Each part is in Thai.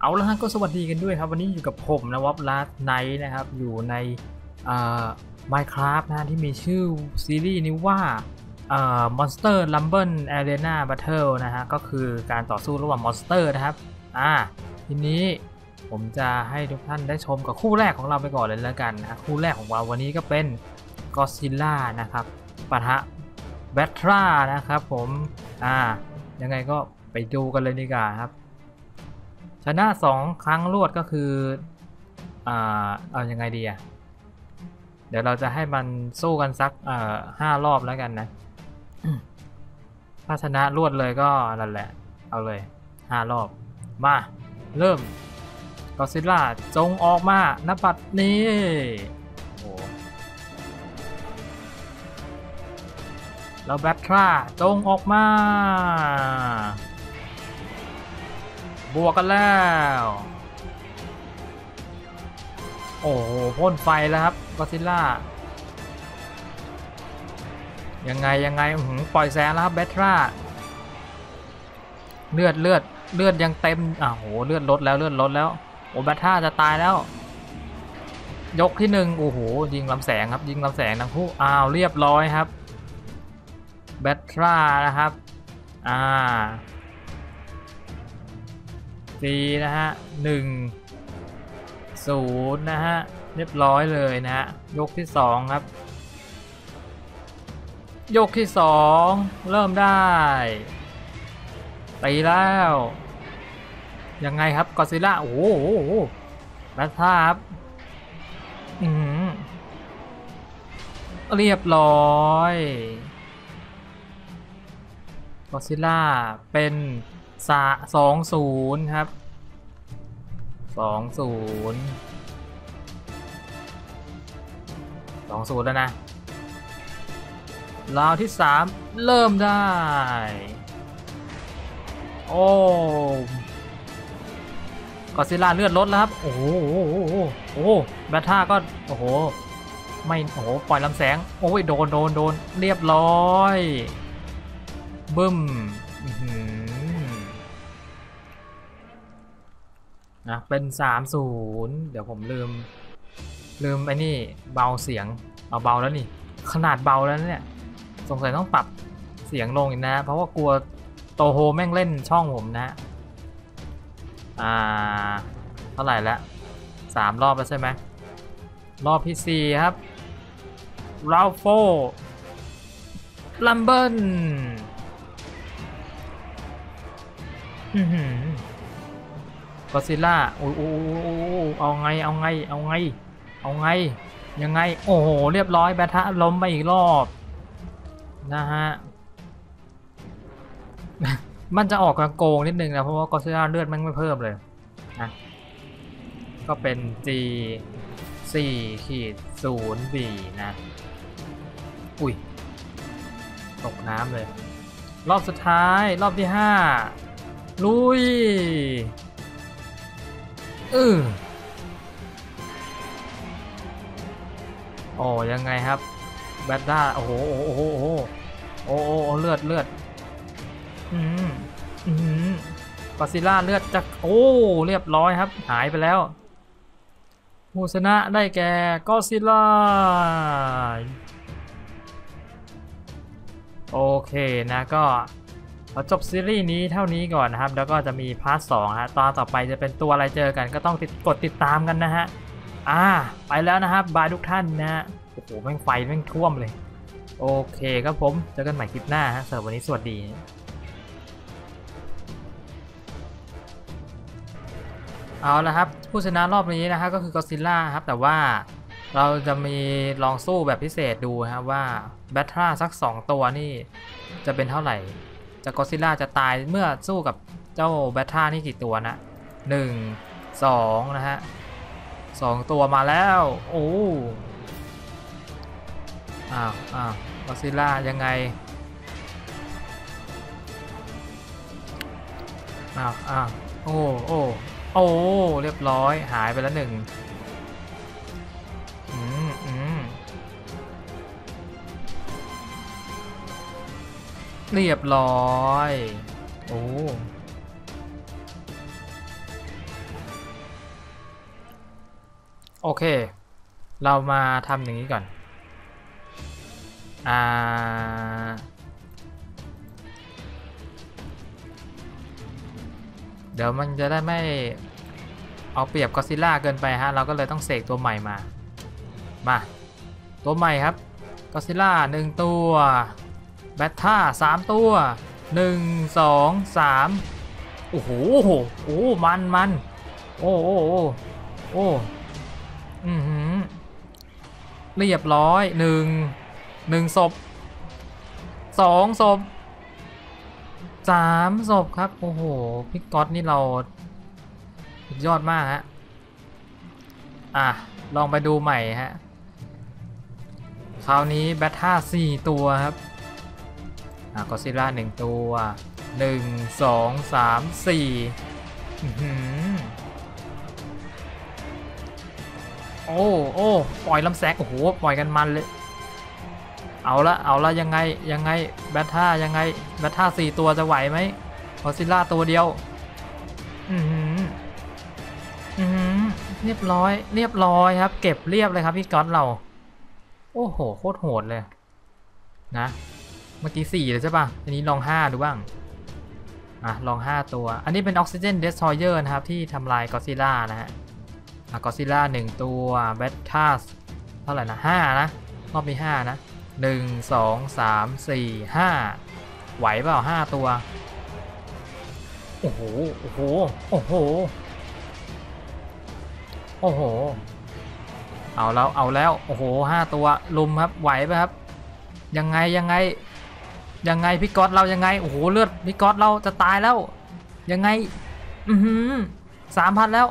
เอาละฮะก็สวัสดีกันด้วยครับ วันนี้อยู่กับผมนะวับลาสไนท์นะครับ อยู่ในเอ่อ Minecraft นะที่มีชื่อซีรีส์นี้ว่าเอ่อ Monster Rumble Arena Battle นะฮะ ก็คือการต่อสู้ระหว่างมอนสเตอร์นะครับ อ่า ทีนี้ผมจะให้ทุกท่านได้ชมกับคู่แรกของเราไปก่อนเลยแล้วกันนะคู่แรกของเราวันนี้ก็เป็น Godzilla นะครับปะทะ b a t r a นะครับผมอ่ายังไงก็ไปดูกันเลยดีกว่าครับ ชนะสองครั้งรวดก็คืออ่าเอายังไงดีอะเดี๋ยวเราจะให้มันสู้กันสักเอ่อห้ารอบแล้วกันนะถ้าชนะรวดเลยก็นั่นแหละ เอาเลยห้ารอบ มา เริ่มกอซิล่าจงออกมาณบัดนี้ แล้วแบททราจงออกมา บวกกันแล้ว โอ้โหพ่นไฟแล้วครับกอซิล่ายังไงยังไงอื้อหือปล่อยแสงแล้วครับเบทราเลือดเลือดเลือดยังเต็มอะโหเลือดลดแล้วเลือดลดแล้วโอ้เบทราจะตายแล้ว ยกที่หนึ่งโอ้โหยิงลำแสงครับยิงลำแสงทั้งคู่อ้าวเรียบร้อยครับ เบทรานะครับ อ่าสีนะฮะหนึ่งศูนย์นะฮะ เรียบร้อยเลยนะฮะ ยกที่สองครับ ยกที่สองเริ่มได้ตีแล้ว ยังไงครับกอซิล่า โอ้โหแบทท่าครับอืมเรียบร้อย กอซิล่าเป็นสาสองศูนย์ครับสองศูนย์สองศูนย์แล้วนะราวที่สามเริ่มได้ โอ้กอซิล่าเลือดลดแล้วครับ โอ้โหโอ้โหโอ้โอ้แบทท่าก็ โอ้โห ไม่ โอ้โห ปล่อยลำแสง โอ้ย โดน โดน โดน เรียบร้อย บึ้มอื้อหือนะเป็น30เดี๋ยวผมลืม ลืมไอ้นี่เบาเสียงเอาเบาแล้วนี่ ขนาดเบาแล้วเนี่ยสงสัยต้องปรับเสียงลงอีกนะ เพราะว่ากลัวโตโฮแม่งเล่นช่องผมนะ อ่า เท่าไหร่แล้วสามรอบแล้วใช่ไหมรอบที่สี่ครับราโฟลัมเบิล ก็ซิล่าโอ้โอ้โอ้เอาไง เอาไง เอาไง เอาไง ยังไง โอ้โห เรียบร้อยแบทะล้มไปอีกรอบ นะฮะ มันจะออกกระโกงนิดนึงนะ เพราะว่ากอซิล่าเลือดมันไม่เพิ่มเลยนะก็เป็น G 4ขีด0 B นะ อุ้ย ตกน้ำเลย รอบสุดท้าย รอบที่ 5 ลุยเออโอ้ยังไงครับ แบตด้า โอ้โห โอ้โห โอ้โห โอ้โหโอ้เลือด เลือด อืม อืมกอซิล่าเลือดจาก โอ้ เรียบร้อยครับ หายไปแล้วผู้ชนะได้แก่กอซิล่า โอเคนะก็ ขอจบซีรีส์นี้เท่านี้ก่อนนะครับ แล้วก็จะมีพาร์ทสองฮะ ตอนต่อไปจะเป็นตัวอะไรเจอกันก็ต้องติดกดติดตามกันนะฮะ อ่า ไปแล้วนะครับบายทุกท่านนะฮะ โอ้โห แม่งไฟแม่งท่วมเลย โอเคครับผม เจอกันใหม่คลิปหน้าฮะสำหรับวันนี้สวัสดีเอาละครับ ผู้ชนะรอบนี้นะครับก็คือกอซิลล่าครับ แต่ว่าเราจะมีลองสู้แบบพิเศษดูนะครับว่าแบททราสัก 2 ตัวนี่จะเป็นเท่าไหร่ จะกอซิล่าจะตายเมื่อสู้กับเจ้าแบททรานี่กี่ตัวนะ1 2นะฮะสองตัวมาแล้ว โอ้อ้าวอ้าวกอซิล่ายังไงอ้าวอ้าวโอ้โอ้โอ้เรียบร้อยหายไปแล้วหนึ่ง เรียบร้อย โอ้โอเค เรามาทำอย่างนี้ก่อน อ่า เดี๋ยวมันจะได้ไม่เอาเปรียบก็ซิล่าเกินไปฮะ เราก็เลยต้องเสกตัวใหม่มา มา ตัวใหม่ครับก็ซิล่าหนึ่งตัว แบทท่าสามตัวหนึ่งสองสามโอ้โหโอ้มันมันโอ้โอ้โอ้โอ้อือหือเรียบร้อยหนึ่งหนึ่งศพสองศพสามศพครับ โอ้โหพี่ก๊อตนี่เรายอดมากฮะ อะ ลองไปดูใหม่ฮะ คราวนี้แบทท่าสี่ตัวครับ อะก็ซิล่าหนึ่งตัวหนึ่งสองสามสี่หือโอ้โอ้ปล่อยลำแสงโอ้โหปล่อยกันมันเลย เอาละเอาละยังไงยังไงแบทท่ายังไงแบทท่าสี่ตัวจะไหวไหมก็ซิล่าตัวเดียว อือหืออือหือเรียบร้อย เรียบร้อยครับ เก็บเรียบเลยครับพี่ก๊อตเรา โอ้โหโคตรโหดเลย นะ มื่อกี้4เลยใช่ป่ะทีนี้ลอง5ดูบ้าง อะ ลอง5ตัว อันนี้เป็นออกซิเจนเดสทอยเออร์นะครับ ที่ทำลายกอซิล่านะฮะ อะกอซิล่า1ตัวแบททัสเท่าไหร่นะ5นะ รอบนี้5นะ1 2 3 4 5ไหวเปล่า5ตัว โอ้โห โอ้โห โอ้โห โอ้โห เอาแล้ว เอาแล้ว โอ้โห5ตัวลุมครับ ไหวไหมครับ ยังไง ยังไง ยังไงพี่ก๊อตเรายังไงโอ้โหเลือดพี่ก๊อตเราจะตายแล้ว ยังไง อือหือสามพันแล้ว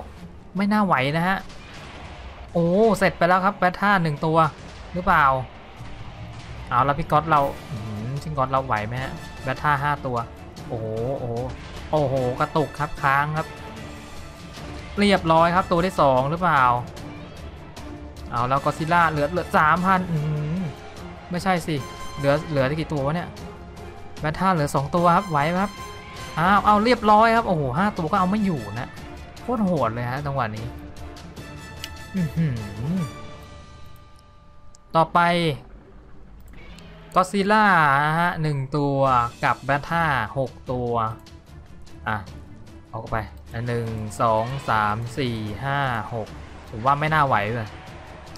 ไม่น่าไหวนะฮะ โอ้เสร็จไปแล้วครับแบทท่าหนึ่งตัวหรือเปล่า เอาแล้วพี่ก๊อตเราอืมพี่ก๊อตเราไหวไหมฮะแบทท่าห้าตัว โอ้โหโอ้โหโอ้โหกระตุกครับค้างครับ เรียบร้อยครับตัวที่สองหรือเปล่า เอาแล้วก็ซิล่าเหลือเหลือสามพันไม่ใช่สิเหลือเหลือได้กี่ตัววะเนี่ย แบทท่าเหลือ 2 ตัวครับไหวไหมครับอ้าวเอาเรียบร้อยครับโอ้โหห้าตัวก็เอาไม่อยู่นะโคตรโหดเลยฮะจังหวะนี้ต่อไปก็ซิล่าฮะหนึ่งตัวกับแบทท่าหกตัวอะเอาเข้าไปหนึ่งสองสามสี่ห้าหกผมว่าไม่น่าไหวเลย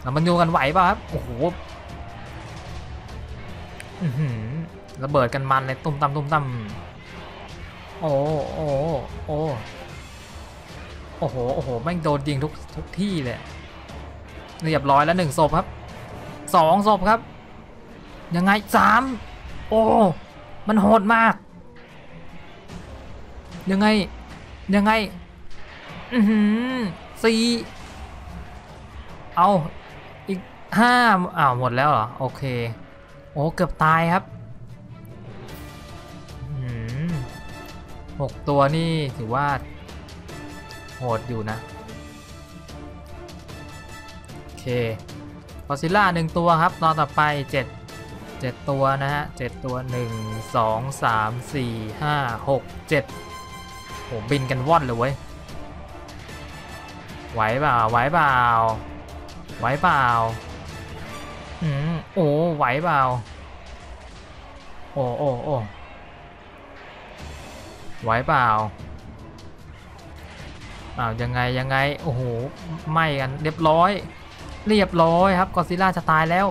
แล้วมันโยกันไหวป่ะครับโอ้โห ระเบิดกันมันเลยตุ้มตำตุ้มตำโอ้โอ้โอ้โอ้โหโอ้โหแม่งโดนยิงทุกทุกที่เลยเรียบร้อยแล้วหนึ่งศพครับสองศพครับ ยังไงสามโอ้มันโหดมาก ยังไง ยังไง อือหือสี่เอาอีกห้าอ้าวหมดแล้วเหรอ โอเค โอ้เกือบตายครับหกตัวนี่ถือว่า โหดอยู่นะ โอเคกอซิล่าหนึ่งตัวครับตอนต่อไปเจ็ดเจ็ดตัวนะฮะเจ็ดตัวหนึ่งสองสามสี่ห้าหกเจ็ดโหบินกันว่อนเลยเว้ยไหวเปล่าไหวเปล่าไหวเปล่า อืมโอ้ไหวเปล่า โอ้โอ้โอ้ไหวเปล่าอ้าวยังไงยังไง โอ้โหไหม่กันเรียบร้อย เรียบร้อยครับกอซิล่าจะตายแล้ว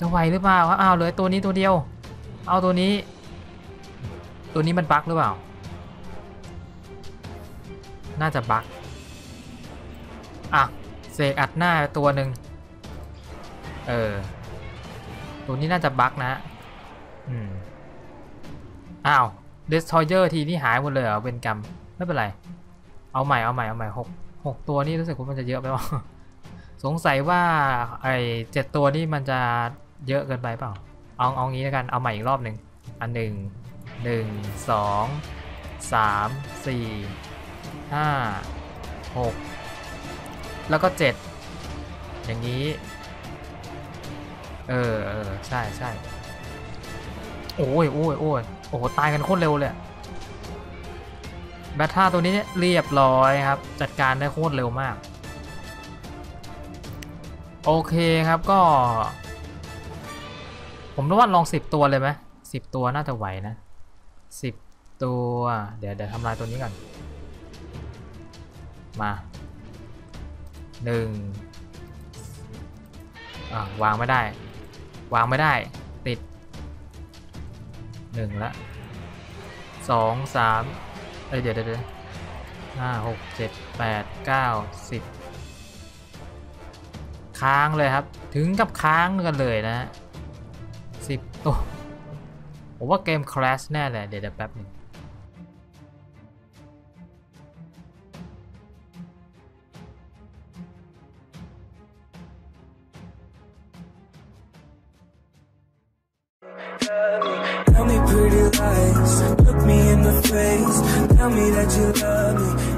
จะไหวหรือเปล่าครับอ้าวเหลือตัวนี้ตัวเดียว เอาตัวนี้ ตัวนี้มันบั๊กหรือเปล่า น่าจะบั๊กอะเสกอัดหน้าตัวหนึ่ง เออ ตัวนี้น่าจะบั๊กนะ อืม อ้าวเดสทอยเ e อร์ทีนี่หายหมดเลยเหรอเป็นกรรมไม่เป็นไร เอาใหม่เอาใหม่เอาใหม่หกหกตัวนี่รู้สึกว่ามันจะเยอะไปว่าสงสัยว่าไอ้เจ็ดตัวนี่มันจะเยอะเกินไปเปล่า เอาเอางี้แล้วกันเอาใหม่อีกรอบหนึ่งอันหนึ่งหนึ่งสองสามสี่ห้าหกแล้วก็เจ็ดอย่างนี้ เออเออใช่ใช่โอ้ยโอ้ยโอ้ยโอ้โหตายกันโคตรเร็วเลยแบทท่าตัวนี้เรียบร้อยครับ จัดการได้โคตรเร็วมาก โอเคครับก็ ผมรู้ว่าลองสิบตัวเลยไหมสิบตัวน่าจะไหวนะสิบตัว เดี๋ยวเดี๋ยวทำลายตัวนี้ก่อน มาหนึ่งวางไม่ได้ วางไม่ได้ ติดหนึ่งละสองสามเอ้ยเดี๋ยวเดี๋ยวห้าหกเจ็ดแปดเก้าสิบค้างเลยครับ ถึงกับค้างกันเลยนะฮะสิบตัวผมว่าเกมคลาสแน่เลยเดี๋ยวแป๊บหนึง me that you love me.